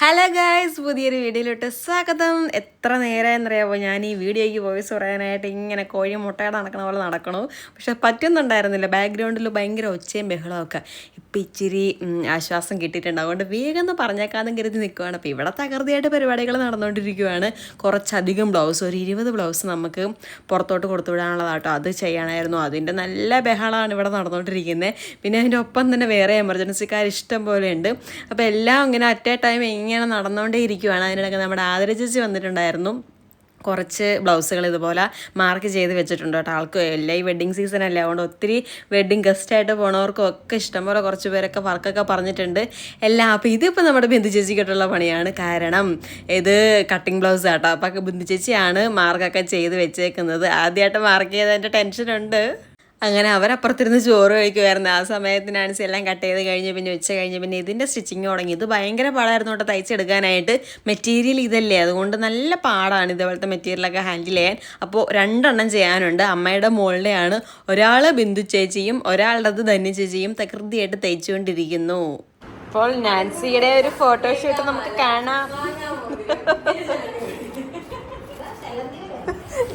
Hello guys പുതിയൊരു വീഡിയോയിലോട്ട് സ്വാഗതം. എത്ര നേരം എന്നറിയാമോ ഞാൻ ഈ വീഡിയോയ്ക്ക് വോയിസ് പറയാനായിട്ട് ഇങ്ങനെ കോഴി മുട്ടയുടെ നടക്കണ പോലെ നടക്കണു. പക്ഷെ പറ്റുന്നുണ്ടായിരുന്നില്ല. ബാക്ക്ഗ്രൗണ്ടിൽ ഭയങ്കര ഒച്ചയും ബഹളമൊക്കെ ഇപ്പം ഇച്ചിരി ആശ്വാസം കിട്ടിയിട്ടുണ്ട്. അതുകൊണ്ട് വേഗം ഒന്ന് പറഞ്ഞേക്കാന്നും കരുതി നിൽക്കുവാണ് അപ്പോൾ ഇവിടെ തകൃതിയായിട്ട് പരിപാടികൾ നടന്നുകൊണ്ടിരിക്കുകയാണ് കുറച്ചധികം ബ്ലൗസ് ഒരു ഇരുപത് ബ്ലൗസ് നമുക്ക് പുറത്തോട്ട് കൊടുത്തു വിടാനുള്ളതാട്ടോ. അത് ചെയ്യണമായിരുന്നു. അതിന്റെ നല്ല ബഹളമാണ് ഇവിടെ നടന്നുകൊണ്ടിരിക്കുന്നത് പിന്നെ അതിന്റെ ഒപ്പം തന്നെ വേറെ എമർജൻസിക്കാർ ഇഷ്ടം പോലെ ഉണ്ട്. അപ്പോൾ എല്ലാം ഇങ്ങനെ അറ്റ് എ ടൈം ഇങ്ങനെ നടന്നുകൊണ്ടേ ഇരിക്കുവാണ്. അതിനിടയ്ക്ക് നമ്മുടെ ആദര ചേച്ചി വന്നിട്ടുണ്ടായിരുന്നു. കുറച്ച് ബ്ലൗസുകൾ ഇതുപോലെ മാർക്ക് ചെയ്ത് വെച്ചിട്ടുണ്ട് കേട്ടോ. ആൾക്ക് എല്ലാ ഈ വെഡ്ഡിങ് സീസൺ അല്ലേ? അതുകൊണ്ട് ഒത്തിരി വെഡ്ഡിങ് ഗസ്റ്റായിട്ട് പോണവർക്കും ഒക്കെ ഇഷ്ടംപോലെ കുറച്ച് പേരൊക്കെ വർക്കൊക്കെ പറഞ്ഞിട്ടുണ്ട്. എല്ലാം അപ്പോൾ ഇതിപ്പോൾ നമ്മുടെ ബിന്ദു ചേച്ചിക്കിട്ടുള്ള പണിയാണ്. കാരണം ഇത് കട്ടിങ് ബ്ലൗസ് ആട്ടോ. അപ്പോൾ ബിന്ദു ചേച്ചിയാണ് മാർക്കൊക്കെ ചെയ്ത് വെച്ചേക്കുന്നത്. ആദ്യമായിട്ട് മാർക്ക് ചെയ്തതിന്റെ ടെൻഷനുണ്ട് അങ്ങനെ അവരപ്പുറത്തിരുന്ന് ചോറ് കഴിക്കുമായിരുന്നു. ആ സമയത്തിനാണ് എല്ലാം കട്ട് ചെയ്ത് കഴിഞ്ഞ് പിന്നെ ഉച്ച കഴിഞ്ഞ് പിന്നെ ഇതിന്റെ സ്റ്റിച്ചിങ് തുടങ്ങി. ഇത് ഭയങ്കര പാടായിരുന്നു കേട്ടോ തയ്ച്ചെടുക്കാനായിട്ട്. മെറ്റീരിയൽ ഇതല്ലേ? അതുകൊണ്ട് നല്ല പാടാണ് ഇതേപോലത്തെ മെറ്റീരിയലൊക്കെ ഹാൻഡിൽ ചെയ്യാൻ. അപ്പോൾ രണ്ടെണ്ണം ചെയ്യാനുണ്ട്. അമ്മയുടെ മുകളിലെയാണ് ഒരാൾ ബിന്ദു ചേച്ചിയും ഒരാളുടേത് ധന്യ ചേച്ചിയും തകൃതിയായിട്ട് തയ്ച്ചുകൊണ്ടിരിക്കുന്നു. അപ്പോൾ നാൻസിയുടെ ഒരു ഫോട്ടോഷൂട്ട് നമുക്ക് കാണാം.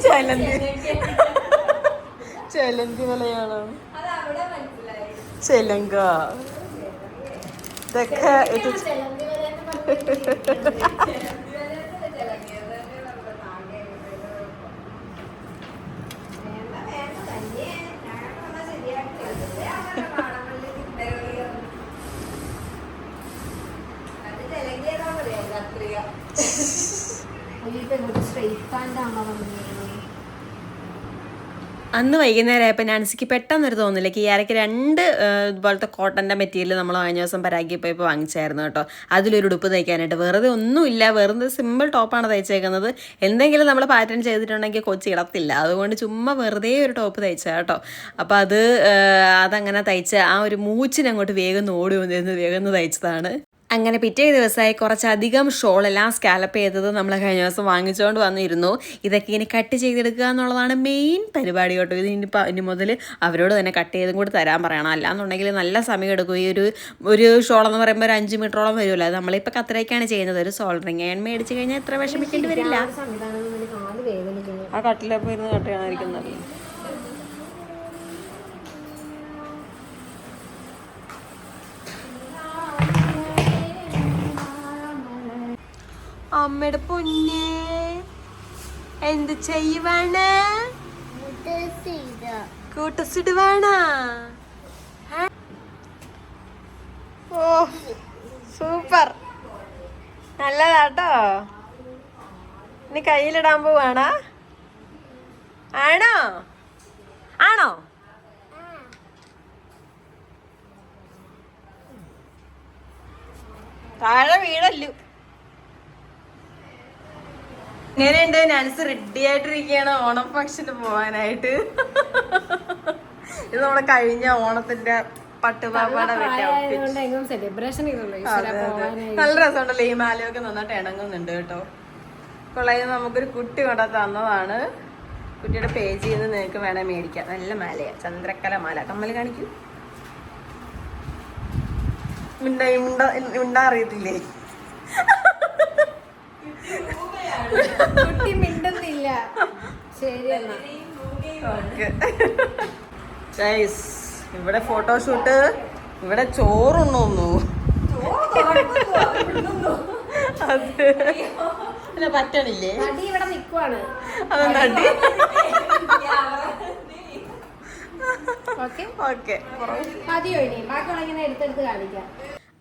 ചലന്തി. ചെലന്തി മലയാളം. ചെലങ്ക. ഇതൊക്കെ ഇത് സ്ട്രെയിറ്റ് പാന്റ് ആണോ വന്നിരുന്നത് അന്ന് വൈകുന്നേരം ആയപ്പോൾ നാൻസിക്ക് പെട്ടെന്നൊരു തോന്നില്ല കിയാരയ്ക്ക് രണ്ട് ഇതുപോലത്തെ കോട്ടന്റെ മെറ്റീരിയൽ നമ്മൾ കഴിഞ്ഞ ദിവസം പരാഗി പോയപ്പോൾ വാങ്ങിച്ചായിരുന്നു കേട്ടോ. അതിലൊരു ഉടുപ്പ് തയ്ക്കാനായിട്ട്. വെറുതെ ഒന്നുമില്ല. വെറുതെ സിമ്പിൾ ടോപ്പാണ് തയ്ച്ചേക്കുന്നത്. എന്തെങ്കിലും നമ്മൾ പാറ്റേൺ ചെയ്തിട്ടുണ്ടെങ്കിൽ കൊച്ചി ഇടത്തില്ല. അതുകൊണ്ട് ചുമ്മാ വെറുതെ ഒരു ടോപ്പ് തയ്ച്ച കേട്ടോ. അപ്പോൾ അത് അതങ്ങനെ തയ്ച്ച് ആ ഒരു മൂച്ചിനങ്ങോട്ട് വേഗം ഓടി വന്നിരുന്ന്. വേഗം തയ്ച്ചതാണ്. അങ്ങനെ പിറ്റേ ദിവസമായി കുറച്ചധികം ഷോളെല്ലാം സ്കാലപ്പ് ചെയ്തത് നമ്മൾ കഴിഞ്ഞ ദിവസം വാങ്ങിച്ചുകൊണ്ട് വന്നിരുന്നു. ഇതൊക്കെ ഇനി കട്ട് ചെയ്തെടുക്കുക എന്നുള്ളതാണ് മെയിൻ പരിപാടി കേട്ടോ. ഇത് ഇനി ഇനി മുതൽ അവരോട് തന്നെ കട്ട് ചെയ്തും കൂടി തരാൻ പറയണം. അല്ലാന്നുണ്ടെങ്കിൽ നല്ല സമയം എടുക്കും. ഈ ഒരു ഒരു ഷോൾ എന്ന് പറയുമ്പോൾ ഒരു അഞ്ച് മീറ്ററോളം വരുമല്ലോ അത് നമ്മളിപ്പോൾ കത്രയ്ക്കാണ് ചെയ്യുന്നത്. ഒരു സോൾഡറിങ് ഏൺ മേടിച്ച് കഴിഞ്ഞാൽ എത്ര വിഷമിക്കേണ്ടി വരില്ല. ആ കട്ടിലപ്പോൾ ഇരുന്ന് കട്ട് ചെയ്യണമായിരിക്കുന്നത് അമ്മയുടെ പൊന്നെ എന്ത് ചെയ്യുവാണ്? കൂട്ടസിടുവാണ? ഓ സൂപ്പർ. നല്ലതാട്ടോ. ഇനി കയ്യിലിടാൻ പോവാണാ? ആണോ? ആണോ? താഴെ വീടല്ലു എങ്ങനെയുണ്ട്? നാൻസ് റെഡി ആയിട്ടിരിക്കുകയാണ് ഓണം ഫംഗ്ഷന് പോവാനായിട്ട്. ഇത് നമ്മളെ കഴിഞ്ഞ ഓണത്തിന്റെ. സെലിബ്രേഷൻ. നല്ല രസമുണ്ടല്ലോ. ഈ മാലയൊക്കെ നന്നായിട്ട് ഇണങ്ങുന്നുണ്ട് കേട്ടോ. കൊള്ളായി നമുക്കൊരു കുട്ടി കൊണ്ട തന്നതാണ്. കുട്ടിയുടെ പേജിൽ നിന്ന് നിങ്ങൾക്ക് വേണേ മേടിക്കാം. നല്ല മാലയാ. ചന്ദ്രക്കല മാല. കമ്മൽ കാണിക്കൂ. ഉണ്ടായി ഉണ്ടാ ഉണ്ടാ അറിയത്തില്ലേ? കുട്ടി മിണ്ടുന്നില്ല. ശരി ഗൈസ് ഇവിടെ ഫോട്ടോഷൂട്ട് ഇവിടെ ചോറുണ്ണുന്നു അതെ. അല്ല പറ്റണില്ലേ? ഇവിടെ നിക്കുവാണ്. അത് നടി. ഓക്കെ. ഓക്കെ മതിയോ ഇനി. ബാക്കിയുള്ള ഇങ്ങനെ എടുത്തെടുത്ത് കാണിക്കാം.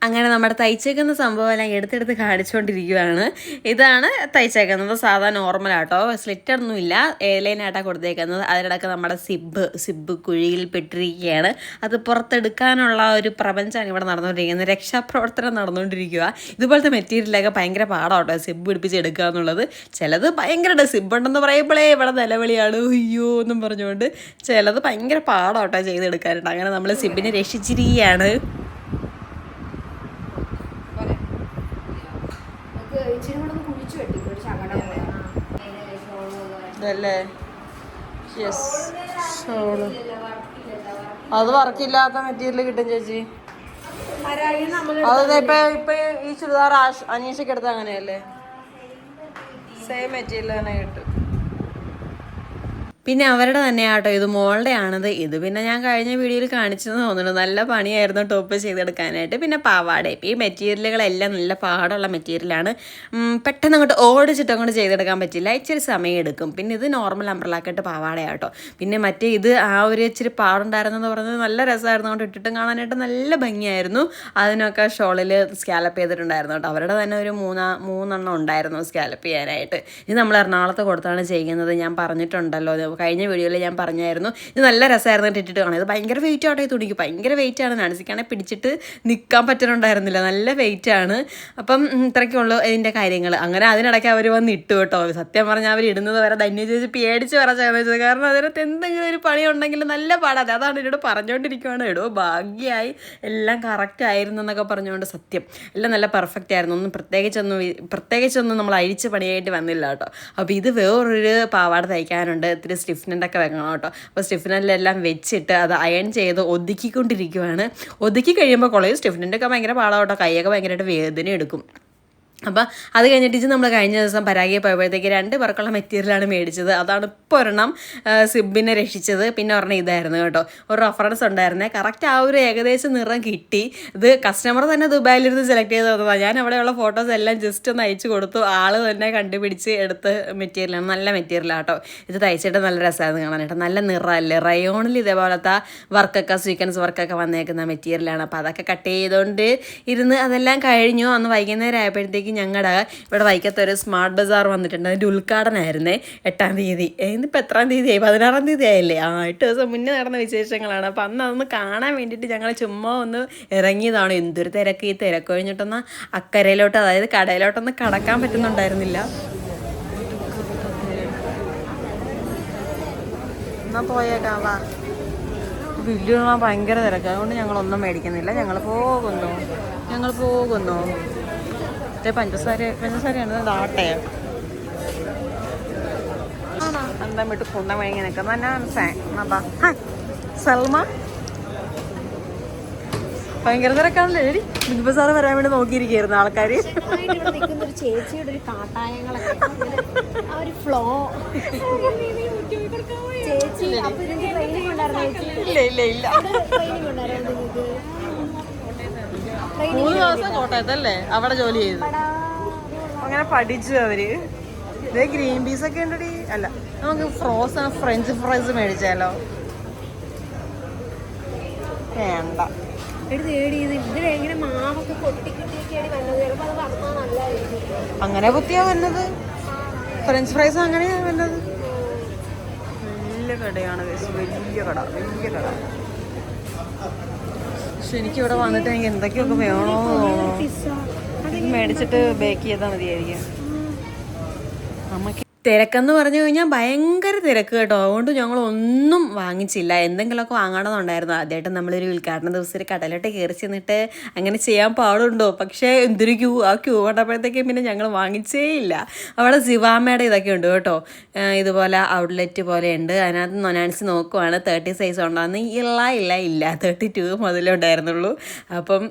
അങ്ങനെ നമ്മുടെ തയ്ച്ചേക്കുന്ന സംഭവം എല്ലാം എടുത്തെടുത്ത് കാണിച്ചുകൊണ്ടിരിക്കുകയാണ് ഇതാണ് തയ്ച്ചേക്കുന്നത്. സാധാ നോർമൽ ആട്ടോ. സ്ലിറ്റർ ഇല്ല. ഏലൈനായിട്ടാണ് കൊടുത്തേക്കുന്നത്. അതിനിടയ്ക്ക് നമ്മുടെ സിബ് സിബ് കുഴിയിൽ പെട്ടിരിക്കുകയാണ്. അത് പുറത്തെടുക്കാനുള്ള ഒരു പ്രപഞ്ചമാണ് ഇവിടെ നടന്നുകൊണ്ടിരിക്കുന്നത്. രക്ഷാപ്രവർത്തനം നടന്നുകൊണ്ടിരിക്കുക. ഇതുപോലത്തെ മെറ്റീരിയലൊക്കെ ഭയങ്കര പാടാട്ടോ സിബ് പിടിപ്പിച്ച് എടുക്കുക എന്നുള്ളത്. ചിലത് ഭയങ്കര സിബ് ഉണ്ടെന്ന് പറയുമ്പോഴേ ഇവിടെ നിലവിളിയാണ്. അയ്യോ എന്നും പറഞ്ഞുകൊണ്ട് ചിലത് ഭയങ്കര പാടാട്ടോ ചെയ്തെടുക്കാനുണ്ട് അങ്ങനെ നമ്മൾ സിബിനെ രക്ഷിച്ചിരിക്കുകയാണ് നമുക്ക് ഇച്ചിരി കൂടെ ഒന്ന് കുഴിച്ചു വെട്ടി ഒരു ശകലം പോലെ. ആ. ഇതല്ലേ? യെസ് ഷോൾ അത് വർക്കില്ലാത്ത മെറ്റീരിയൽ കിട്ടും ചേച്ചി. അതെ ഇപ്പൊ ഇപ്പൊ ഈ ചുരിദാർ അനീഷയ്ക്ക് എടുത്ത അങ്ങനെയല്ലേ? സെയിം മെറ്റീരിയൽ തന്നെ കിട്ടും. പിന്നെ അവരുടെ തന്നെ ആട്ടോ ഇത് മോളുടെ ആണത് ഇത് പിന്നെ ഞാൻ കഴിഞ്ഞ വീഡിയോയിൽ കാണിച്ചെന്ന് തോന്നുന്നു. നല്ല പണിയായിരുന്നു ടോപ്പ് ചെയ്തെടുക്കാനായിട്ട്. പിന്നെ പാവാട. ഈ മെറ്റീരിയലുകളെല്ലാം നല്ല പാടുള്ള മെറ്റീരിയലാണ്. പെട്ടെന്ന് അങ്ങോട്ട് ഓടിച്ചിട്ട് അങ്ങോട്ട് ചെയ്തെടുക്കാൻ പറ്റില്ല. ഇച്ചിരി സമയം എടുക്കും. പിന്നെ ഇത് നോർമൽ അമ്പ്രലാക്കിയിട്ട് പാവാടയാട്ടോ. പിന്നെ മറ്റേ ഇത് ആ ഒരു ഇച്ചിരി പാടുണ്ടായിരുന്നെന്ന് പറഞ്ഞത് നല്ല രസമായിരുന്നു. കൊണ്ട് ഇട്ടിട്ടും കാണാനായിട്ട് നല്ല ഭംഗിയായിരുന്നു. അതിനൊക്കെ ഷോളിൽ സ്കാലപ്പ് ചെയ്തിട്ടുണ്ടായിരുന്നു കേട്ടോ. അവരുടെ തന്നെ ഒരു മൂന്നാ മൂന്നെണ്ണം ഉണ്ടായിരുന്നു സ്കാലപ്പ് ചെയ്യാനായിട്ട്. ഇത് നമ്മൾ എറണാകുളത്ത് കൊടുത്താണ് ചെയ്യുന്നത്. ഞാൻ പറഞ്ഞിട്ടുണ്ടല്ലോ. കഴിഞ്ഞ വീഡിയോയിൽ ഞാൻ പറഞ്ഞായിരുന്നു. ഇത് നല്ല രസമായിരുന്നു ഇട്ടിട്ട് കാണാം ഇത് ഭയങ്കര വെയിറ്റ് ആട്ടോ തുണിക്ക്. ഭയങ്കര വെയിറ്റ് ആണ്. നാണിസിക്കാണെങ്കിൽ പിടിച്ചിട്ട് നിൽക്കാൻ പറ്റുന്നുണ്ടായിരുന്നില്ല നല്ല വെയിറ്റ് ആണ്. അപ്പം ഇത്രയ്ക്കുള്ളൂ ഇതിന്റെ കാര്യങ്ങൾ അങ്ങനെ അതിനിടയ്ക്ക് അവർ വന്ന് ഇട്ടു കേട്ടോ. സത്യം പറഞ്ഞാൽ അവർ ഇടുന്നത് വരെ ധന്യ ചേച്ചി പേടിച്ച് ശ്രമിച്ചത് കാരണം അതിനകത്ത് എന്തെങ്കിലും ഒരു പണി ഉണ്ടെങ്കിൽ നല്ല പാടാതെ അതാണ് എന്നോട് പറഞ്ഞുകൊണ്ടിരിക്കുവാണ് എടോ ഭാഗ്യമായി എല്ലാം കറക്റ്റ് ആയിരുന്നു എന്നൊക്കെ പറഞ്ഞുകൊണ്ട് സത്യം. എല്ലാം നല്ല പെർഫെക്റ്റ് ആയിരുന്നു. ഒന്നും പ്രത്യേകിച്ചൊന്നും പ്രത്യേകിച്ചൊന്നും നമ്മൾ അഴിച്ച് പണിയായിട്ട് വന്നില്ല കേട്ടോ. അപ്പോൾ ഇത് വേറൊരു പാവാട തയ്ക്കാനുണ്ട്. ഇത്തിരി സ്റ്റിഫ്നന്റ് ഒക്കെ വെക്കണം കേട്ടോ. അപ്പോൾ സ്റ്റിഫ്നന്റിലെല്ലാം വെച്ചിട്ട് അത് അയൺ ചെയ്ത് ഒതുക്കിക്കൊണ്ടിരിക്കുവാണ്. ഒതുക്കി കഴിയുമ്പോൾ കുളയും സ്റ്റിഫ്നന്റെ ഒക്കെ ഭയങ്കര പാടാം കേട്ടോ. കൈയൊക്കെ ഭയങ്കരമായിട്ട് വേദന എടുക്കും അപ്പോൾ അത് കഴിഞ്ഞിട്ട് നമ്മൾ കഴിഞ്ഞ ദിവസം പരാഗിയെ പോയപ്പോഴത്തേക്ക് രണ്ട് പേർക്കുള്ള മെറ്റീരിയലാണ് മേടിച്ചത്. അതാണ് ഇപ്പോൾ ഒരെണ്ണം സിബിനെ രക്ഷിച്ചത്. പിന്നെ ഒരെണ്ണം ഇതായിരുന്നു കേട്ടോ. ഒരു റെഫറൻസ് ഉണ്ടായിരുന്നേ. കറക്റ്റ് ആ ഒരു ഏകദേശം നിറം കിട്ടി. ഇത് കസ്റ്റമർ തന്നെ ദുബായിലിരുന്ന് സെലക്ട് ചെയ്ത് തന്നതാണ് ഞാൻ അവിടെയുള്ള ഫോട്ടോസ് എല്ലാം ജസ്റ്റ് ഒന്ന് അയച്ചു കൊടുത്തു. ആൾ തന്നെ കണ്ടുപിടിച്ച് എടുത്ത് മെറ്റീരിയലാണ് നല്ല മെറ്റീരിയലാണ് കേട്ടോ. ഇത് തയ്ച്ചിട്ട് നല്ല രസമായിരുന്നു കാണാനായിട്ട് നല്ല നിറമല്ലേ? റയോണിൽ ഇതേപോലത്തെ വർക്കൊക്കെ സീക്വൻസ് വർക്കൊക്കെ വന്നേക്കുന്ന മെറ്റീരിയലാണ് അപ്പോൾ അതൊക്കെ കട്ട് ചെയ്തുകൊണ്ട് ഇരുന്ന് അതെല്ലാം കഴിഞ്ഞു. അന്ന് വൈകുന്നേരം ആയപ്പോഴത്തേക്ക് ഞങ്ങളുടെ ഇവിടെ വൈക്കത്ത് ഒരു സ്മാർട്ട് ബസാർ വന്നിട്ടുണ്ട്. അതിന്റെ ഉദ്ഘാടനമായിരുന്നേ എട്ടാം തീയതി. ഇന്നിപ്പോൾ എത്രാം തീയതി ആയി പതിനാറാം തീയതി ആയില്ലേ ആ എട്ട് ദിവസം മുന്നേ നടന്ന വിശേഷങ്ങളാണ്. അപ്പം അന്ന് അതൊന്ന് കാണാൻ വേണ്ടിയിട്ട് ഞങ്ങൾ ചുമ്മാ ഒന്ന് ഇറങ്ങിയതാണ്. എന്തൊരു തിരക്ക്. ഈ തിരക്ക് കഴിഞ്ഞിട്ടൊന്ന് അക്കരയിലോട്ട് അതായത് കടയിലോട്ടൊന്ന് കടക്കാൻ പറ്റുന്നുണ്ടായിരുന്നില്ല. എന്നാ പോയേക്കാം വാ. ഭയങ്കര തിരക്ക്. അതുകൊണ്ട് ഞങ്ങളൊന്നും മേടിക്കുന്നില്ല. ഞങ്ങൾ പോകുന്നു? ഞങ്ങൾ പോകുന്നു? മറ്റേ പഞ്ചസാര പഞ്ചസാരയാണ്? ആണോ? എന്താ വിട്ട് കുണ്ട വഴങ്ങി നിൽക്കുന്ന ഞാൻ സൽമ. ഭയങ്കര തിരക്കാണല്ലേ? എടി ബിഗ് ബസാർ വരാൻ വേണ്ടി ആൾക്കാർ ചേച്ചിയുടെ ഒരു കാട്ടായങ്ങളൊക്കെ ആ ഒരു ഫ്ലോ ചേച്ചി ഇല്ല ഇല്ല ഇല്ല. മൂന്ന് ദിവസം കോട്ടയത്തല്ലേ? അവിടെ ജോലി ചെയ്തു. അങ്ങനെ പഠിച്ചു അവർ. ഇതേ ഗ്രീൻ പീസ് ഒക്കെ ഉണ്ടടി. അല്ല. നമുക്ക് ഫ്രോസൺ ഫ്രഞ്ച് ഫ്രൈസ് മേടിച്ചാലോ? വേണ്ട. അങ്ങനെ കുത്തിയാ വന്നത്. ഫ്രഞ്ച് ഫ്രൈസ് അങ്ങനെയാ വന്നത്. വലിയ കടയാണ്. വലിയ കട. വലിയ കട. പക്ഷെ എനിക്ക് ഇവിടെ വന്നിട്ട് എനിക്ക് എന്തൊക്കെയൊക്കെ വേണോ മേടിച്ചിട്ട് ബേക്ക് ചെയ്താൽ മതിയായിരിക്കും. നമുക്ക് തിരക്കെന്ന് പറഞ്ഞു കഴിഞ്ഞാൽ ഭയങ്കര തിരക്ക് കേട്ടോ. അതുകൊണ്ട് ഞങ്ങൾ ഒന്നും വാങ്ങിച്ചില്ല. എന്തെങ്കിലുമൊക്കെ വാങ്ങണമെന്നുണ്ടായിരുന്നു ആദ്യമായിട്ട് നമ്മളൊരു ഉദ്ഘാടന ദിവസം ഒരു കടലോട്ട് കയറി ചെന്നിട്ട് അങ്ങനെ ചെയ്യാൻ പാടുണ്ടോ? പക്ഷേ എന്തൊരു ക്യൂ ആ ക്യൂ കണ്ടപ്പോഴത്തേക്കും പിന്നെ ഞങ്ങൾ വാങ്ങിച്ചേ ഇല്ല. അവിടെ സിവാമയുടെ ഇതൊക്കെ ഉണ്ട് കേട്ടോ. ഇതുപോലെ ഔട്ട്ലെറ്റ് പോലെ ഉണ്ട്. അതിനകത്ത് നൊനാൻസ് നോക്കുവാണ്. തേർട്ടി സൈസ് ഉണ്ടാകുന്ന ഇല്ല ഇല്ല ഇല്ല. തേർട്ടി ടു മുതലേ ഉണ്ടായിരുന്നുള്ളൂ. അപ്പം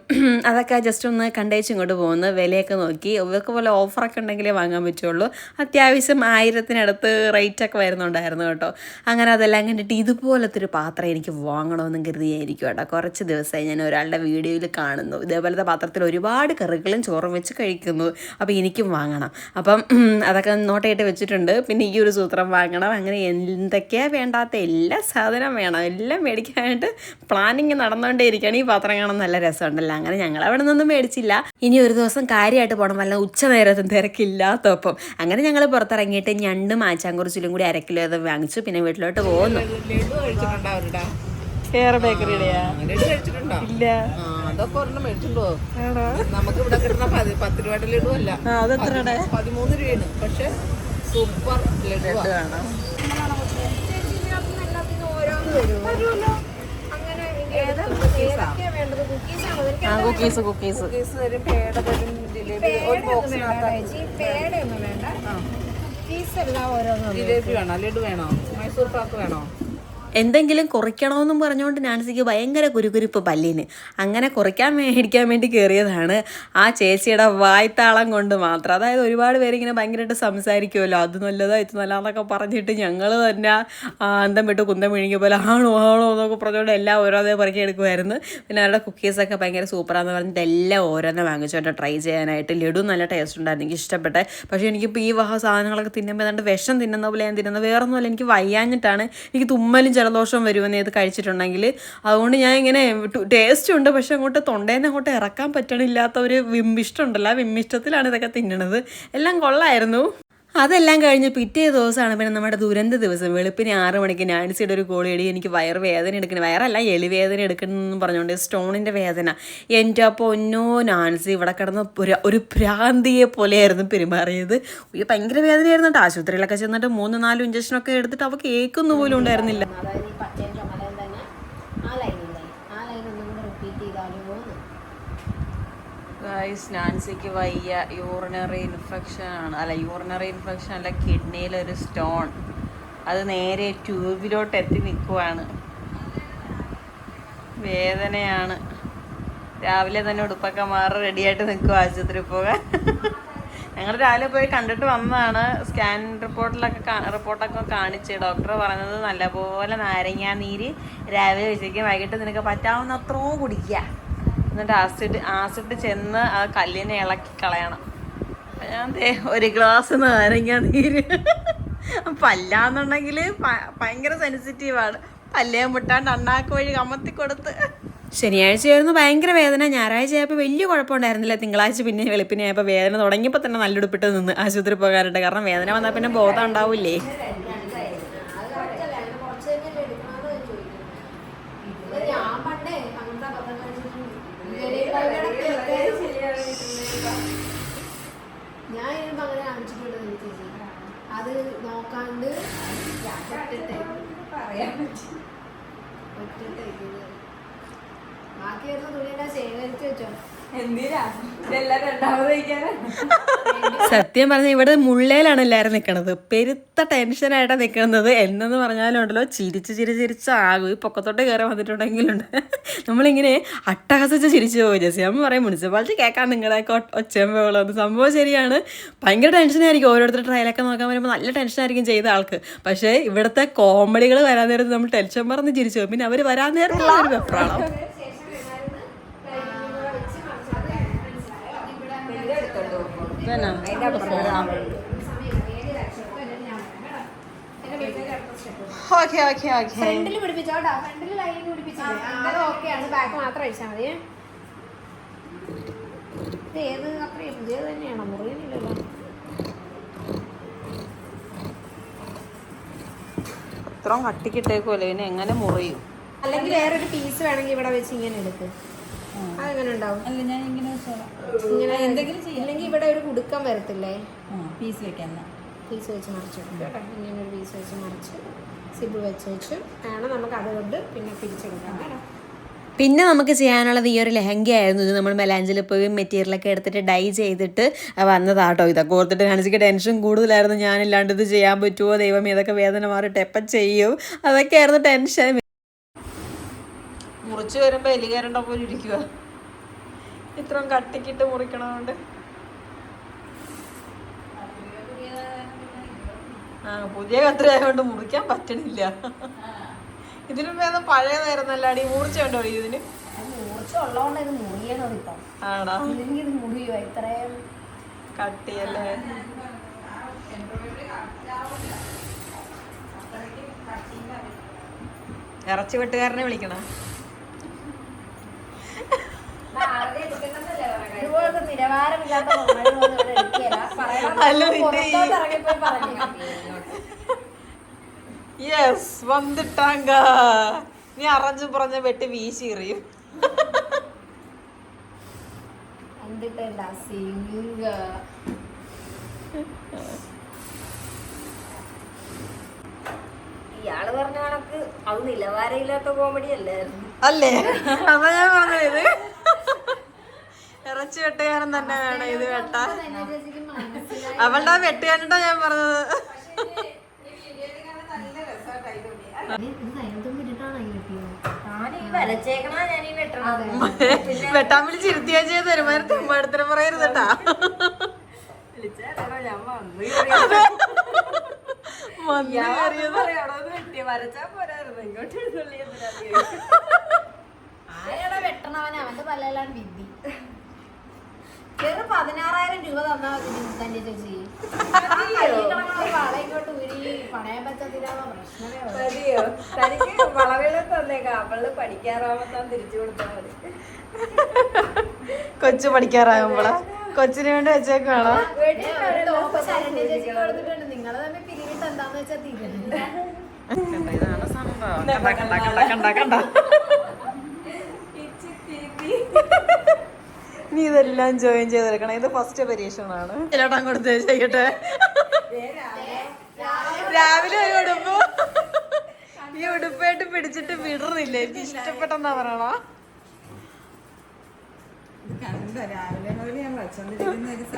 അതൊക്കെ ജസ്റ്റ് ഒന്ന് കണ്ടേച്ച് ഇങ്ങോട്ട് പോകുന്നു. വിലയൊക്കെ നോക്കി. ഇവർക്ക് പോലെ ഓഫറൊക്കെ ഉണ്ടെങ്കിലേ വാങ്ങാൻ പറ്റുള്ളൂ. അത്യാവശ്യം ആയിരത്തിനടുത്ത് റേറ്റ് ഒക്കെ വരുന്നുണ്ടായിരുന്നു കേട്ടോ. അങ്ങനെ അതെല്ലാം കണ്ടിട്ട് ഇതുപോലത്തെ ഒരു പാത്രം എനിക്ക് വാങ്ങണമെന്ന് കരുതിയായിരിക്കും കേട്ടോ. കുറച്ച് ദിവസമായി ഞാൻ ഒരാളുടെ വീഡിയോയിൽ കാണുന്നു. ഇതേപോലത്തെ പാത്രത്തിൽ ഒരുപാട് കറികളും ചോറും വെച്ച് കഴിക്കുന്നു. അപ്പോൾ എനിക്കും വാങ്ങണം. അപ്പം അതൊക്കെ നോട്ട് ചെയ്തിട്ട് വെച്ചിട്ടുണ്ട്. പിന്നെ ഈ ഒരു സൂത്രം വാങ്ങണം. അങ്ങനെ എന്തൊക്കെയാ വേണ്ടാത്ത എല്ലാ സാധനം വേണം. എല്ലാം മേടിക്കാനായിട്ട് പ്ലാനിങ് നടന്നുകൊണ്ടേ ഇരിക്കുകയാണ് ഈ പാത്രം കാണാൻ നല്ല രസമുണ്ടല്ലോ. അങ്ങനെ ഞങ്ങൾ അവിടെ നിന്നൊന്നും മേടിച്ചില്ല. ഇനി ഒരു ദിവസം കാര്യമായിട്ട് പോകണം. വല്ല ഉച്ച നേരത്തും തിരക്കില്ലാത്തപ്പം. അങ്ങനെ ഞങ്ങൾ പുറത്തിറങ്ങിയിട്ട് ഞണ്ടും ആച്ചാങ്കുറിച്ചിലും കൂടി അരക്കിലോ കിലോ അത് വാങ്ങിച്ചു. പിന്നെ വീട്ടിലോട്ട് പോകുന്നു വേറെ ബേക്കറിയുടെയാ? ഇല്ല. അതൊക്കെ ഒരെണ്ണം നമുക്ക് ഇവിടെ കിട്ടുന്ന പതി പത്ത് രൂപയുടെ ലഡു അല്ല ആ അതെത്രയുടെ പതിമൂന്ന് രൂപയാണ്. പക്ഷെ സൂപ്പർ ലഡു വേണം അങ്ങനെ ഏതൊക്കെയാ വേണ്ടത് കുക്കീസാണോ എനിക്ക് ആ കുക്കീസ് കുക്കീസ് കുക്കീസ് തരും പേട തരും ജിലേബി ഒരു ബോക്സിനകത്ത് പേടയൊന്നും വേണ്ട. കുക്കീസ് എല്ലാം ഓരോന്നും ജിലേബി വേണോ? ലഡു വേണോ? മൈസൂർ പാക്ക് വേണോ? എന്തെങ്കിലും കുറയ്ക്കണമെന്നും പറഞ്ഞുകൊണ്ട് നാൻസിക്ക് ഭയങ്കര കുരുകുരുപ്പ് പല്ലിന്. അങ്ങനെ കുറയ്ക്കാൻ മേടിക്കാൻ വേണ്ടി കയറിയതാണ് ആ ചേച്ചിയുടെ വായ്ത്താളം കൊണ്ട് മാത്രം. അതായത് ഒരുപാട് പേരിങ്ങനെ ഭയങ്കരമായിട്ട് സംസാരിക്കുമല്ലോ അത് നല്ലതാ ഇത് നല്ലതെന്നൊക്കെ പറഞ്ഞിട്ട് ഞങ്ങൾ തന്നെ അന്തം വിട്ട് കുന്തം വിഴുങ്ങിയ പോലെ ആണോ ആണോ എന്നൊക്കെ പറഞ്ഞുകൊണ്ട് എല്ലാം ഓരോന്നേ പറക്കി എടുക്കുമായിരുന്നു പിന്നെ അവരുടെ കുക്കീസൊക്കെ ഭയങ്കര സൂപ്പറാന്ന് പറഞ്ഞിട്ട് എല്ലാം ഓരോന്നേ വാങ്ങിച്ചോട്ടെ ട്രൈ ചെയ്യാനായിട്ട്. ലഡു നല്ല ടേസ്റ്റ് ഉണ്ടായിരുന്നു എനിക്ക് ഇഷ്ടപ്പെട്ടെ. പക്ഷേ എനിക്കിപ്പോൾ ഈ വക സാധനങ്ങളൊക്കെ തിന്നുമ്പോൾ ഏതാണ്ട് വിഷം തിന്നുന്ന പോലെ ഞാൻ തിന്നുന്നത്. വേറൊന്നുമല്ല എനിക്ക് വയ്യാഞ്ഞിട്ടാണ്. എനിക്ക് തുമ്മലും ജലദോഷവും വരുമെന്ന് ഇത് കഴിച്ചിട്ടുണ്ടെങ്കിൽ. അതുകൊണ്ട് ഞാൻ ഇങ്ങനെ ടേസ്റ്റ് ഉണ്ട് പക്ഷെ അങ്ങോട്ട് തൊണ്ടേന്ന് അങ്ങോട്ട് ഇറക്കാൻ പറ്റണില്ലാത്ത ഒരു വിമ്മിഷ്ടം ഉണ്ടല്ലോ. ആ വിമ്മിഷ്ടത്തിലാണ് ഇതൊക്കെ തിന്നണത്. എല്ലാം കൊള്ളായിരുന്നു. അതെല്ലാം കഴിഞ്ഞ് പിറ്റേ ദിവസമാണ് പിന്നെ നമ്മുടെ ദുരന്ത ദിവസം. വെളുപ്പിന് ആറ് മണിക്ക് നാൻസിയുടെ ഒരു കോളിയടി എനിക്ക് വയർ വേദന എടുക്കണം വയറല്ല എലിവേദന എടുക്കണമെന്ന് പറഞ്ഞുകൊണ്ട് സ്റ്റോണിന്റെ വേദന. എന്റെ പൊന്നോ നാൻസി ഇവിടെ കിടന്ന് ഒരു ഭ്രാന്തിയെ പോലെയായിരുന്നു പെരുമാറിയത്. ഭയങ്കര വേദനയായിരുന്നു കേട്ടോ. ആശുപത്രിയിലൊക്കെ ചെന്നിട്ട് മൂന്ന് നാല് ഇഞ്ചക്ഷനൊക്കെ എടുത്തിട്ട് അവ കേൾക്കുന്ന പോലും ഉണ്ടായിരുന്നില്ല അതായത് ഈ പച്ചയും ചുമലയും തന്നെ ആ ലൈനില്ലേ ആ ലൈൻ ഒന്നും കൂടെ റിപ്പീറ്റ് ചെയ്താലോ എന്ന് ഗൈസ് നാൻസിക്ക് വയ്യ യൂറിനറി ഇൻഫെക്ഷൻ ആണ്. അല്ല യൂറിനറി ഇൻഫെക്ഷൻ അല്ല കിഡ്നിയിലൊരു സ്റ്റോൺ അത് നേരെ ട്യൂബിലോട്ട് എത്തി നിൽക്കുവാണ് വേദനയാണ്. രാവിലെ തന്നെ ഉടുപ്പൊക്കെ മാറി റെഡിയായിട്ട് നിൽക്കും ആശുപത്രി പോകാൻ. ഞങ്ങൾ രാവിലെ പോയി കണ്ടിട്ട് വന്നതാണ്. സ്കാൻ റിപ്പോർട്ടിലൊക്കെ റിപ്പോർട്ടൊക്കെ കാണിച്ച്. ഡോക്ടർ പറഞ്ഞത് നല്ലപോലെ നാരങ്ങാ നീര് രാവിലെ ഉച്ചയ്ക്ക് വൈകിട്ട് നിനക്ക് പറ്റാവുന്ന അത്രയും കുടിക്കുക എന്നിട്ട് ആസിഡ് ആസിഡ് ചെന്ന് ആ കല്ലിനെ ഇളക്കി കളയണം. ഞാൻ ഒരു ഗ്ലാസ് നാരങ്ങ നീര്. പല്ലാന്നുണ്ടെങ്കിൽ ഭയങ്കര സെൻസിറ്റീവാണ് പല്ലേ മുട്ടാണ്ട് അണ്ണാക്ക് വഴി കമത്തി കൊടുത്ത്. ശനിയാഴ്ചയായിരുന്നു ഭയങ്കര വേദന. ഞായറാഴ്ച ആയപ്പോൾ വലിയ കുഴപ്പമുണ്ടായിരുന്നില്ല. തിങ്കളാഴ്ച പിന്നെ വെളുപ്പിനെ ആയപ്പോൾ വേദന തുടങ്ങിയപ്പോൾ തന്നെ നല്ലുടുപ്പിട്ട് നിന്ന് ആശുപത്രി പോകാറുണ്ട്. കാരണം വേദന വന്നാൽ പിന്നെ ബോധം ഉണ്ടാവില്ലേ ഞാൻ പണ്ടേ അങ്ങനത്തെ അബദ്ധങ്ങൾ ഞാൻ ഇരുമ്പോ അങ്ങനെ കാണിച്ചിട്ടുണ്ട് ചേച്ചി അത് നോക്കാണ്ട് ഒറ്റ ബാക്കി വരുന്ന തുണിയെല്ലാം ശേഖരിച്ച് വെച്ചോ? സത്യം പറഞ്ഞ ഇവിടെ മുള്ളയിലാണ് എല്ലാവരും നിൽക്കണത് പെരുത്ത ടെൻഷനായിട്ടാണ് നിൽക്കുന്നത് എന്നെന്ന് പറഞ്ഞാലുണ്ടല്ലോ ചിരിച്ച് ചിരി ചിരിച്ച് ആകും ഈ പൊക്കത്തോട്ട് കയറി വന്നിട്ടുണ്ടെങ്കിലുണ്ട്. നമ്മളിങ്ങനെ അട്ടഹസിച്ച് ചിരിച്ചു പോകും ജസ് അമ്മ പറയും മുനിസിപ്പാലിറ്റി കേൾക്കാൻ നിങ്ങളെ ഒച്ചയും ബഹളം സംഭവം ശരിയാണ്. ഭയങ്കര ടെൻഷനായിരിക്കും ഓരോരുത്തർ ട്രയലൊക്കെ നോക്കാൻ വരുമ്പോൾ നല്ല ടെൻഷനായിരിക്കും ചെയ്ത ആൾക്ക്. പക്ഷേ ഇവിടുത്തെ കോമഡികൾ വരാൻ നേരത്ത് നമ്മൾ ടെൻഷൻ പറഞ്ഞ് ചിരിച്ചു പോകും പിന്നെ അവർ വരാൻ നേരത്തുള്ള ഒരു വെപ്രാളം. ഓക്കെ ഓക്കെ ഓക്കെ ഫ്രണ്ടിൽ പിടിപ്പിച്ചോട്ടോ ഫ്രണ്ടിൽ ലൈനിങ് പിടിപ്പിച്ചില്ലേ? അത് ഓക്കെയാണ് ബാക്ക് മാത്രം അഴിച്ചാൽ മതി. ഇത് ഏത് അത്രയും പുതിയത് തന്നെയാണോ? അത്രയും കട്ടിക്കിട്ടേക്കുമല്ലോ ഇനി എങ്ങനെ മുറിയും? അല്ലെങ്കിൽ വേറൊരു പീസ് വേണമെങ്കിൽ ഇവിടെ വെച്ച് ഇങ്ങനെ എടുക്ക്. അതെങ്ങനെ ഉണ്ടാവും അല്ല ഞാൻ ഇങ്ങനെ ഇങ്ങനെ എന്തെങ്കിലും ഇല്ലെങ്കിൽ ഇവിടെ ഒരു കുടുക്കം വരത്തില്ലേ? പീസ് വെക്കാൻ പീസ് വെച്ച് കേട്ടോ. ഇങ്ങനെ ഒരു പീസ് വെച്ച് മറിച്ച് സിബ് വെച്ച് വെച്ച് വേണം നമുക്ക് അതുകൊണ്ട് പിന്നെ പിരിച്ചെടുക്കാം കേട്ടോ. പിന്നെ നമുക്ക് ചെയ്യാനുള്ളത് ഈ ഒരു ലെഹങ്കയായിരുന്നു. ഇത് നമ്മൾ മെലാഞ്ചിൽ പോയി മെറ്റീരിയലൊക്കെ എടുത്തിട്ട് ഡൈ ചെയ്തിട്ട് വന്നതാട്ടോ. ഇതൊക്കെ ഓർത്തിട്ട് കാണിച്ചിട്ട് ടെൻഷൻ കൂടുതലായിരുന്നു. ഞാനില്ലാണ്ട് ഇത് ചെയ്യാൻ പറ്റുമോ ദൈവം ഇതൊക്കെ വേദന മാറിയിട്ട് എപ്പം ചെയ്യും? അതൊക്കെയായിരുന്നു ടെൻഷൻ. മുറിച്ച് വരുമ്പോൾ എലികേരണ്ട പോലും ഇരിക്കുക ഇത്രയും കട്ടിക്കിട്ട് മുറിക്കണതുകൊണ്ട് ആ പുതിയ കത്രി ആയതുകൊണ്ട് മുറിക്കാൻ പറ്റണില്ല. ഇതിനും വേദം പഴയതായിരുന്നല്ലോ അടി മൂർച്ച ഉണ്ടോ ഇതിന്? കട്ടിയല്ലേ? ഇറച്ചി വെട്ടുകാരനെ വിളിക്കണം ഇതുപോലത്തെ നിലവാരമില്ലാത്ത കൊമഡികളൊന്നും ഇവിടെ എടുക്കുകയില്ല. പറയണം, അല്ല, നിന്റെ ഈ- പുറത്തോട്ട് ഇറങ്ങിപ്പോയി പറഞ്ഞു. യെസ് വന്നിട്ടാങ്ക. നീ അറഞ്ഞു പറഞ്ഞ വെട്ടി വീശി എറിയും. ഇയാൾ പറഞ്ഞ കണക്ക് അത് നിലവാരമില്ലാത്ത കോമഡി അല്ലായിരുന്നു അല്ലേ? അതാ ഞാൻ പറഞ്ഞത്. ഇറച്ചി വെട്ടുകാരൻ തന്നെ വേണം ഇത് വെട്ടാ അവളുടെ വെട്ടുകാരന്റെ ഞാൻ പറഞ്ഞത്. വെട്ടാൻ വിളിച്ച് ഇരുത്തിയാ ചെയ്ത് തരുമാനം തെമ്മാടത്തിന് പറയരുത് വരച്ചാ വന്ന് കയറിയത്. ആരാടാ വെട്ടണവൻ അവന്റെ തലയിലാണ് വിധി. ചെറു പതിനാറായിരം രൂപ തന്നാ മതി തന്നെ ചേച്ചി. വളയിങ്ങോട്ട് ഊരി പ്രശ്നമേ. തനിക്ക് തന്നേക്കാം അവൾ തിരിച്ചു കൊടുത്താൽ മതി. കൊച്ചു പഠിക്കാറാകുമ്പോളാ കൊച്ചിന് വേണ്ടി വെച്ചേക്കാണോ നിങ്ങളെ നിങ്ങൾ തമ്മിൽ പിരിവിട്ട് എന്താന്ന് വെച്ചാൽ തീരുന്നില്ല ഇതാണ് സംഭവം കണ്ട കണ്ട കണ്ട കണ്ട കണ്ട. നീ ഇതെല്ലാം ജോയിൻ ചെയ്തെടുക്കണം. ഇത് ഫസ്റ്റ് പരീക്ഷണമാണ്. ചിലോട്ടാ കൊടുത്ത് ചെയ്യട്ടെ. രാവിലെ ഒരു ഉടുപ്പ്. ഈ ഉടുപ്പായിട്ട് പിടിച്ചിട്ട് വിടുന്നില്ല എനിക്ക് ഇഷ്ടപ്പെട്ടെന്നാ പറയണോ.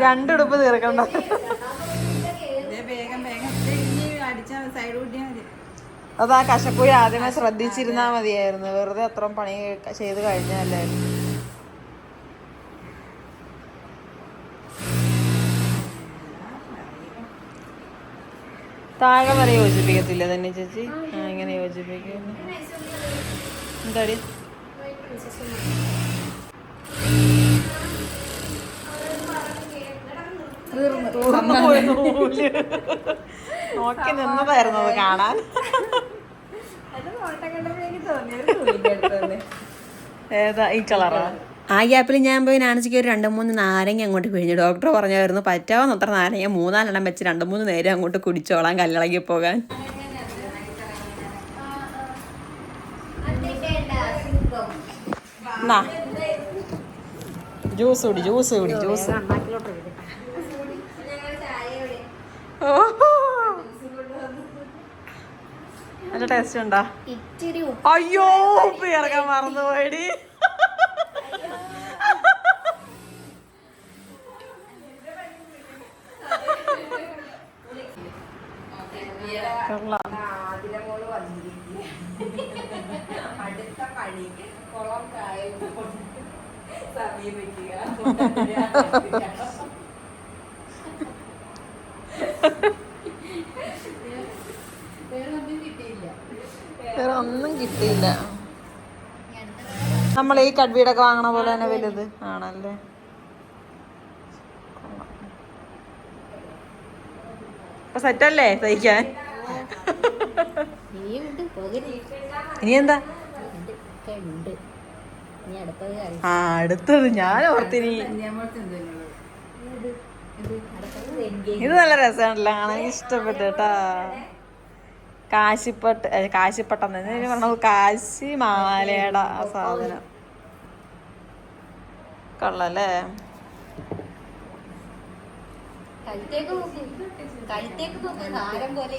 രണ്ടുടുപ്പ് തീർക്കണ്ട. അതാ വേഗം വേഗം. സൈഡ് കൂട്ടിയാൽ മതി. അത് ആ കശക്കുഴി ആദ്യമേ ശ്രദ്ധിച്ചിരുന്നാ മതിയായിരുന്നു. വെറുതെ അത്രയും പണി ചെയ്ത് കഴിഞ്ഞല്ലായിരുന്നു താഴെ വരെ യോജിപ്പിക്കത്തില്ല തന്നെ ചേച്ചി? ആ ഇങ്ങനെ യോജിപ്പിക്കുന്നു എന്താടി. നോക്കി നിന്നതായിരുന്നു അത് കാണാൻ. ഏതാ ഈ കളറാ? ആ ഗ്യാപ്പിൽ ഞാൻ പോയി നാനസിക്ക് ഒരു രണ്ട് മൂന്ന് നാരങ്ങ അങ്ങോട്ട് പിഴിഞ്ഞു. ഡോക്ടർ പറഞ്ഞായിരുന്നു പറ്റാവുന്ന അത്ര നാരങ്ങ മൂന്നാലെണ്ണം വെച്ച് രണ്ട് മൂന്ന് നേരം അങ്ങോട്ട് കുടിച്ചോളാം കല്ലിളകി പോകാൻ. ജ്യൂസ് കുടി ജ്യൂസ് കുടി ജ്യൂസ്. നല്ല ടേസ്റ്റ് ഉണ്ടോ? അയ്യോ ഉപ്പ് ചേർക്കാൻ ആതിരമോൾ വന്നിരിക്കുക അടുത്ത പണി കുളം കായം കൊണ്ട് സമീപിക്കുക. വേറെ ഒന്നും കിട്ടിയില്ല. നമ്മൾ ഈ കഡ്വീടൊക്കെ വാങ്ങണ പോലെ തന്നെ വലുത്. ആണല്ലേ? അപ്പൊ സെറ്റല്ലേ തയ്ക്കാൻ? ഇനി എന്താ ആ അടുത്തത്. ഞാൻ ഓർത്തിനി ഇത് നല്ല രസമാണല്ലോ. കാണാൻ ഇഷ്ടപ്പെട്ടു കേട്ടാ. കാശിപ്പട്ട് കാശിപ്പട്ടം കാശിപ്പട്ടെന്ന് പറഞ്ഞു പറഞ്ഞത് കാശി മാലയുടെ ആ സാധനം. കൊള്ളല്ലേ? കഴുത്തേക്ക് നോക്കി. കഴുത്തേക്ക് നോക്കി. താരം പോലെ.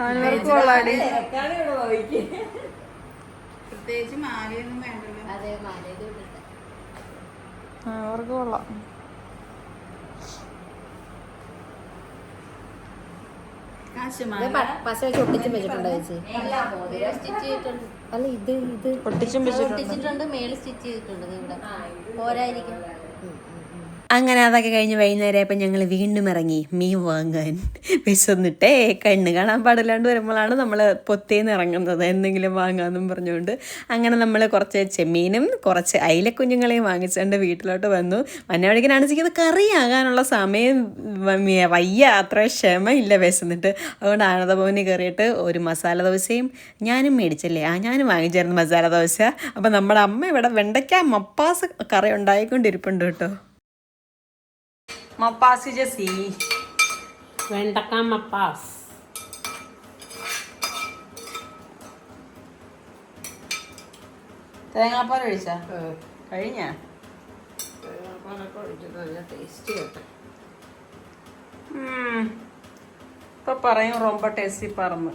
കൊള്ളാടി. പ്രത്യേകിച്ച് മാലയൊന്നും വേണ്ടല്ലോ. അതെ അവർക്ക് കൊള്ളാം. ഒട്ടിച്ചും അല്ല ഇത് ഇത്. പൊട്ടിച്ചും വെച്ചിട്ടുണ്ട്. മേളിൽ സ്റ്റിച്ച് ചെയ്തിട്ടുണ്ട് ഇവിടെ. പോരായിരിക്കും. അങ്ങനെ അതൊക്കെ കഴിഞ്ഞ് വൈകുന്നേരം ആയപ്പോൾ ഞങ്ങൾ വീണ്ടും ഇറങ്ങി. മീൻ വാങ്ങാൻ. വിശന്നിട്ടേ കണ്ണ് കാണാൻ പാടില്ലാണ്ട് വരുമ്പോഴാണ് നമ്മൾ പൊത്തേന്ന് ഇറങ്ങുന്നത്. എന്തെങ്കിലും വാങ്ങാമെന്നും പറഞ്ഞുകൊണ്ട്. അങ്ങനെ നമ്മൾ കുറച്ച് ചെമ്മീനും കുറച്ച് അയിലക്കുഞ്ഞുങ്ങളെയും വാങ്ങിച്ചുകൊണ്ട് വീട്ടിലോട്ട് വന്നു. വന്നവഴിക്കനാണ് ഇത് കറിയാകാനുള്ള സമയം വയ്യ. അത്ര ക്ഷമയില്ല വിശന്നിട്ട്. അതുകൊണ്ട് ആനന്ദഭവനിൽ കയറിയിട്ട് ഒരു മസാല ദോശയും ഞാനും മേടിച്ചല്ലേ? ആ ഞാനും വാങ്ങിച്ചായിരുന്നു മസാല ദോശ. അപ്പം നമ്മുടെ അമ്മ ഇവിടെ വെണ്ടയ്ക്ക മപ്പാസ് കറി ഉണ്ടായിക്കൊണ്ടിരിപ്പുണ്ട് കേട്ടോ. മപ്പാസ് ജസി വെണ്ടക്ക മപ്പാസ് തേങ്ങാപ്പാൽ ഒഴിച്ചാ കഴിഞ്ഞ ടേസ്റ്റ് കേട്ടോ ഇപ്പൊ പറയും റൊമ്പ ടേസ്റ്റി പറമ്പ്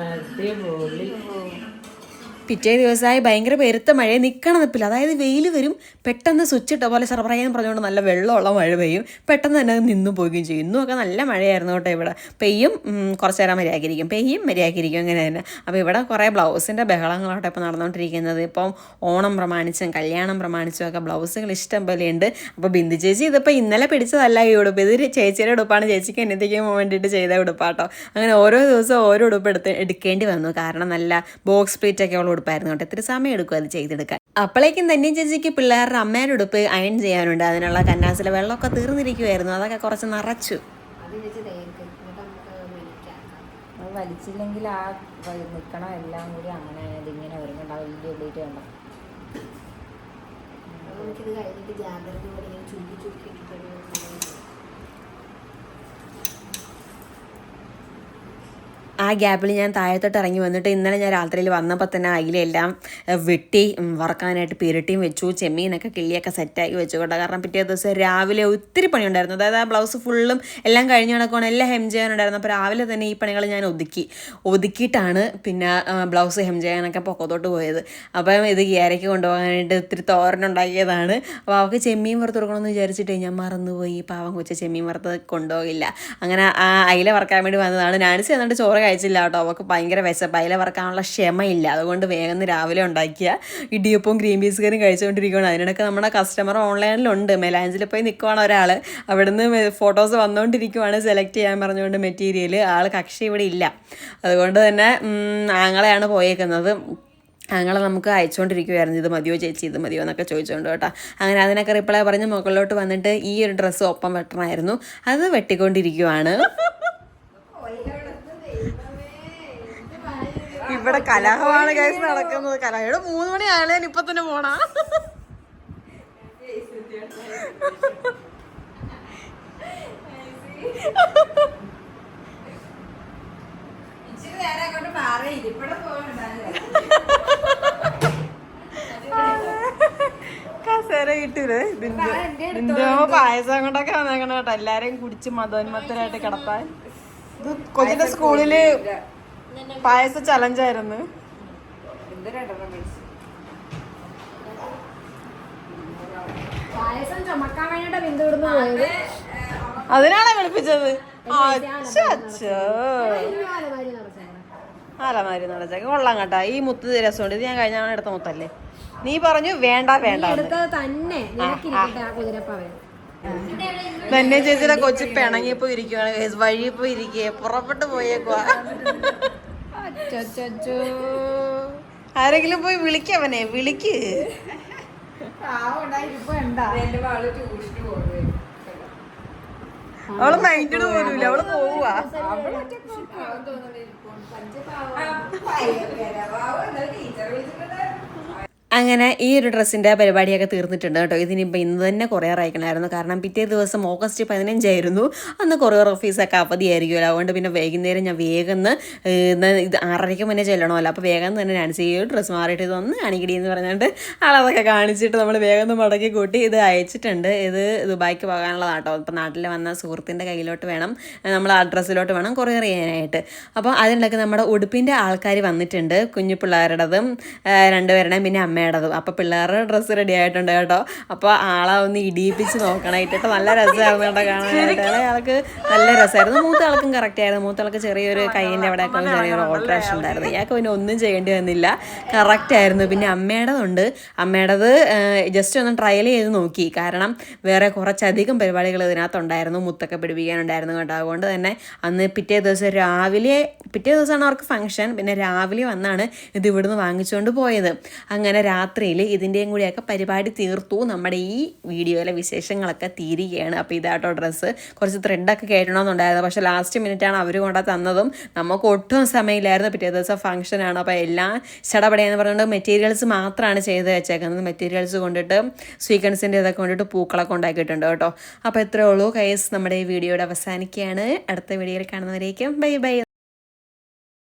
അടിപൊളി പിറ്റേ ദിവസമായി ഭയങ്കര പെരുത്ത മഴ നിൽക്കണം നിപ്പില്ല. അതായത് വെയിൽ വരും പെട്ടെന്ന് സ്വിച്ച് ഇട്ട പോലെ സർപ്രൈസ് പറഞ്ഞുകൊണ്ട് നല്ല വെള്ളമുള്ള മഴ പെയ്യും. പെട്ടെന്ന് തന്നെ അത് നിന്നു പോവുകയും ചെയ്യും. ഇന്നുമൊക്കെ നല്ല മഴയായിരുന്നു കേട്ടോ ഇവിടെ. പെയ്യും കുറച്ച് നേരം മര്യാദക്കിരിക്കും പെയ്യും മര്യാദക്കിരിക്കും അങ്ങനെ തന്നെ. അപ്പോൾ ഇവിടെ കുറേ ബ്ലൗസിന്റെ ബഹളങ്ങളോട്ടെ ഇപ്പോൾ നടന്നുകൊണ്ടിരിക്കുന്നത് ഇപ്പം ഓണം പ്രമാണിച്ചും കല്യാണം പ്രമാണിച്ചും ഒക്കെ ബ്ലൗസുകൾ ഇഷ്ടം പോലെയുണ്ട് അപ്പോൾ ബിന്ദു ചേച്ചി ഇതിപ്പോൾ ഇന്നലെ പിടിച്ചതല്ല ഈ ഉടുപ്പ്. ഇത് ചേച്ചിയുടെ ഉടുപ്പാണ്. ചേച്ചിക്ക് എന്നത്തേക്കും വേണ്ടിയിട്ട് ചെയ്ത ഉടുപ്പാട്ടോ. അങ്ങനെ ഓരോ ദിവസവും ഓരോ ഉടുപ്പ് എടുത്ത് എടുക്കേണ്ടി വന്നു. കാരണം നല്ല ബോക്സ് പ്ലേറ്റ് ഒക്കെ ഉള്ള ഉടുപ്പായിരുന്നു കേട്ടോ. ഇത്തിരി സമയം എടുക്കും അത് ചെയ്തെടുക്കാൻ. അപ്പോഴേക്കും തന്നെ ചേച്ചിക്ക് പിള്ളേരുടെ അമ്മയുടെ ഉടുപ്പ് അയൺ ചെയ്യാനുണ്ട്. അതിനുള്ള കന്നാസിലെ വെള്ളമൊക്കെ തീർന്നിരിക്കുമായിരുന്നു അതൊക്കെ കുറച്ച് നിറച്ചു. വലിച്ചില്ലെങ്കിൽ ആ നിക്കണ എല്ലാം കൂടി അങ്ങനെ ഇതിങ്ങനെ വരുന്നുണ്ട് വലിയ ഉള്ളിട്ട് കണ്ട അപ്പോൾ നമുക്കിത് കഴിഞ്ഞിട്ട് ജാഗ്രതയോടെ ഇങ്ങനെ ചുരുക്കി ചുരുക്കി ഇട്ടിട്ട് ആ ഗ്യാപ്പിൽ ഞാൻ താഴത്തോട്ട് ഇറങ്ങി വന്നിട്ട് ഇന്നലെ ഞാൻ രാത്രിയിൽ വന്നപ്പോൾ തന്നെ അതിലെല്ലാം വെട്ടി വറക്കാനായിട്ട് പിരട്ടിയും വെച്ചു ചെമ്മീനൊക്കെ കിള്ളിയൊക്കെ സെറ്റാക്കി വെച്ചു കേട്ടോ. കാരണം പിറ്റേ ദിവസം രാവിലെ ഒത്തിരി പണിയുണ്ടായിരുന്നു. അതായത് ആ ബ്ലൗസ് ഫുള്ളും എല്ലാം കഴിഞ്ഞ് നടക്കുകയാണ് എല്ലാം ഹെം ചെയ്യാനുണ്ടായിരുന്നു. അപ്പോൾ രാവിലെ തന്നെ ഈ പണികൾ ഞാൻ ഒതുക്കി. ഒതുക്കിയിട്ടാണ് പിന്നെ ബ്ലൗസ് ഹെം ചെയ്യാനൊക്കെ പൊക്കത്തോട്ട് പോയത്. അപ്പം ഇത് ഗ്യാരയ്ക്ക് കൊണ്ടുപോകാനായിട്ട് ഇത്തിരി തോരനുണ്ടാക്കിയതാണ്. അപ്പോൾ അവൾക്ക് ചെമ്മീൻ വറുത്ത് കൊടുക്കണമെന്ന് വിചാരിച്ചിട്ട് ഞാൻ മറന്നുപോയി. പാവം കൊച്ചു ചെമ്മീൻ വറുത്ത് കൊണ്ടുപോകില്ല. അങ്ങനെ ആ അയില വറക്കാൻ വേണ്ടി വന്നതാണ്. നാനിച്ച് എന്നിട്ട് ചോറ് കഴിച്ചില്ല കേട്ടോ അവൾക്ക് ഭയങ്കര വിശപ്പ്. അയില വറക്കാനുള്ള ക്ഷമയില്ല. അതുകൊണ്ട് വേഗം രാവിലെ ഉണ്ടാക്കിയ ഇടിയപ്പവും ഗ്രീൻ പീസ് കറിയും കഴിച്ചുകൊണ്ടിരിക്കുകയാണ് അതിനിടയ്ക്ക് നമ്മുടെ കസ്റ്റമർ ഓൺലൈനിലുണ്ട് മെലാഞ്ചിൽ പോയി നിൽക്കുവാണ് ഒരാൾ അവിടുന്ന് ഫോട്ടോസ് വന്നുകൊണ്ടിരിക്കുവാണ് സെലക്ട് ചെയ്യാൻ പറഞ്ഞുകൊണ്ട് മെറ്റീരിയൽ ആൾ കക്ഷി ഇവിടെ ഇല്ല. അതുകൊണ്ട് തന്നെ ആങ്ങളെയാണ് പോയേക്കുന്നത്. ഞങ്ങളെ നമുക്ക് അയച്ചുകൊണ്ടിരിക്കുമായിരുന്നു ഇത് മതിയോ ചേച്ചി? ഇത് മതിയോ എന്നൊക്കെ ചോദിച്ചുകൊണ്ട് കേട്ടോ. അങ്ങനെ അതിനൊക്കെ റിപ്ലൈ പറഞ്ഞ് മുകളിലോട്ട് വന്നിട്ട് ഈ ഒരു ഡ്രസ്സ് ഒപ്പം വെട്ടണമായിരുന്നു. അത് വെട്ടിക്കൊണ്ടിരിക്കുവാണ്. ഇവിടെ കലാഹമാണ് കേസ് നടക്കുന്നത്. കലാഹയുടെ മൂന്ന് മണി ആയാലും ഇപ്പൊ തന്നെ പോണാ? കസേര കിട്ടൂലേ? പായസം കൊണ്ടൊക്കെ വന്നേക്കണ കേട്ടോ. എല്ലാരെയും കുടിച്ച് മതോന്മത്തരായിട്ട് കിടത്താൻ ഇത് കൊച്ചിന്റെ സ്കൂളിൽ പായസ ചലഞ്ചായിരുന്നു പായസം ചുമക്കാൻ വേണ്ടിട്ട് ബിന്ദു ഇടുന്നു പോയത്. അതിനാണ് വിളിപ്പിച്ചത്? അലമാരി നടച്ചേ നടച്ചേക്ക്. കൊള്ളാം കേട്ടാ. ഈ മുത്ത് രസമുണ്ട്. ഇത് ഞാൻ കഴിഞ്ഞ തവണ എടുത്ത മുത്തല്ലേ? നീ പറഞ്ഞു വേണ്ട വേണ്ട തന്നെ. ചേച്ചിയുടെ കൊച്ചു പിണങ്ങിയപ്പോ ഇരിക്കുവാണ് പോയി ഇരിക്കേ പുറപ്പെട്ടു പോയേക്കുവാ. ആരെങ്കിലും പോയി വിളിക്കവനെ വിളിക്ക്. അവൾ മൈൻഡ് പോലും അവൾ പോവാ. ടീച്ചർ വിളിച്ചിട്ടുണ്ടായിരുന്നു. അങ്ങനെ ഈ ഒരു ഡ്രസ്സിന്റെ പരിപാടിയൊക്കെ തീർന്നിട്ടുണ്ട് കേട്ടോ. ഇതിനിപ്പോൾ ഇന്ന് തന്നെ കൊറിയർ അയക്കണമായിരുന്നു. കാരണം പിറ്റേ ദിവസം ഓഗസ്റ്റ് പതിനഞ്ചായിരുന്നു അന്ന് കൊറിയർ ഓഫീസൊക്കെ അവധിയായിരിക്കുമല്ലോ. അതുകൊണ്ട് പിന്നെ വൈകുന്നേരം ഞാൻ വേഗം ഇത് ആറരയ്ക്ക് മുന്നേ ചെല്ലണമല്ലോ. അപ്പോൾ വേഗം തന്നെ ഞാൻ ഈ ഡ്രസ്സ് മാറിയിട്ട് ഇതൊന്ന് കാണിക്കടി എന്ന് പറഞ്ഞുകൊണ്ട് ആളതൊക്കെ കാണിച്ചിട്ട് നമ്മൾ വേഗം മടക്കി കൂട്ടി ഇത് അയച്ചിട്ടുണ്ട്. ഇത് ദുബായിക്ക് പോകാനുള്ളതാണ് കേട്ടോ ഇപ്പോൾ നാട്ടിൽ വന്ന സുഹൃത്തിന്റെ കയ്യിലോട്ട് വേണം നമ്മൾ അഡ്രസ്സിലോട്ട് വേണം കൊറിയർ ചെയ്യാനായിട്ട്. അപ്പോൾ അതിനൊക്കെ നമ്മുടെ ഉടുപ്പിന്റെ ആൾക്കാർ വന്നിട്ടുണ്ട്. കുഞ്ഞു പിള്ളേരുടേതും രണ്ടുപേരുടെയും പിന്നെ അമ്മയുടേതും അപ്പോൾ പിള്ളേരുടെ ഡ്രസ്സ് റെഡി ആയിട്ടുണ്ട് കേട്ടോ. അപ്പോൾ ആളെ ഒന്ന് ഇടിയിപ്പിച്ച് നോക്കണം. ഇട്ടിട്ട് നല്ല രസമായിരുന്നു കേട്ടോ കാണാനായിട്ട്. ആൾക്ക് നല്ല രസമായിരുന്നു. മൂത്ത ആൾക്കും കറക്റ്റ് ആയിരുന്നു. മൂത്ത ആൾക്ക് ചെറിയൊരു കൈയിന്റെ അവിടെ ഒക്കെ ചെറിയൊരു ഓൾട്രേഷൻ ഉണ്ടായിരുന്നു ഇയാൾക്ക് പിന്നെ ഒന്നും ചെയ്യേണ്ടി വന്നില്ല. കറക്റ്റ് ആയിരുന്നു. പിന്നെ അമ്മയുടേതുണ്ട് അമ്മയുടേത് ജസ്റ്റ് ഒന്ന് ട്രയൽ ചെയ്ത് നോക്കി. കാരണം വേറെ കുറച്ചധികം പരിപാടികൾ ഇതിനകത്തുണ്ടായിരുന്നു. മുത്തൊക്കെ പിടിപ്പിക്കാനുണ്ടായിരുന്നു കേട്ടോ. അതുകൊണ്ട് തന്നെ അന്ന് പിറ്റേ ദിവസം രാവിലെ പിറ്റേ ദിവസമാണ് അവർക്ക് ഫംഗ്ഷൻ പിന്നെ രാവിലെ വന്നാണ് ഇത് ഇവിടുന്ന് വാങ്ങിച്ചുകൊണ്ട് പോയത്. അങ്ങനെ രാത്രിയിൽ ഇതിന്റെയും കൂടിയൊക്കെ പരിപാടി തീർത്തു. നമ്മുടെ ഈ വീഡിയോയിലെ വിശേഷങ്ങളൊക്കെ തീരുകയാണ്. അപ്പോൾ ഇതാട്ടോ ഡ്രസ്സ് കുറച്ച് ത്രെഡൊക്കെ കയറ്റണമെന്നുണ്ടായിരുന്നു പക്ഷേ ലാസ്റ്റ് മിനിറ്റാണ് അവർ കൊണ്ട തന്നതും. നമുക്ക് ഒട്ടും സമയമില്ലായിരുന്നു. പിറ്റേ ദിവസം ഫംഗ്ഷനാണ് അപ്പോൾ എല്ലാം ചടപടയെന്ന് പറഞ്ഞുകൊണ്ട് മെറ്റീരിയൽസ് മാത്രമാണ് ചെയ്ത് വെച്ചേക്കുന്നത്. മെറ്റീരിയൽസ് കൊണ്ടിട്ട് സ്വീക്കൻസിന്റെ ഇതൊക്കെ കൊണ്ടിട്ട് പൂക്കളൊക്കെ ഉണ്ടാക്കിയിട്ടുണ്ട് കേട്ടോ. അപ്പോൾ എത്രയേ ഉള്ളൂ കൈസ് നമ്മുടെ ഈ വീഡിയോയുടെ അവസാനിക്കുകയാണ്. അടുത്ത വീഡിയോയിൽ കാണുന്നവരേക്കും. Bye bye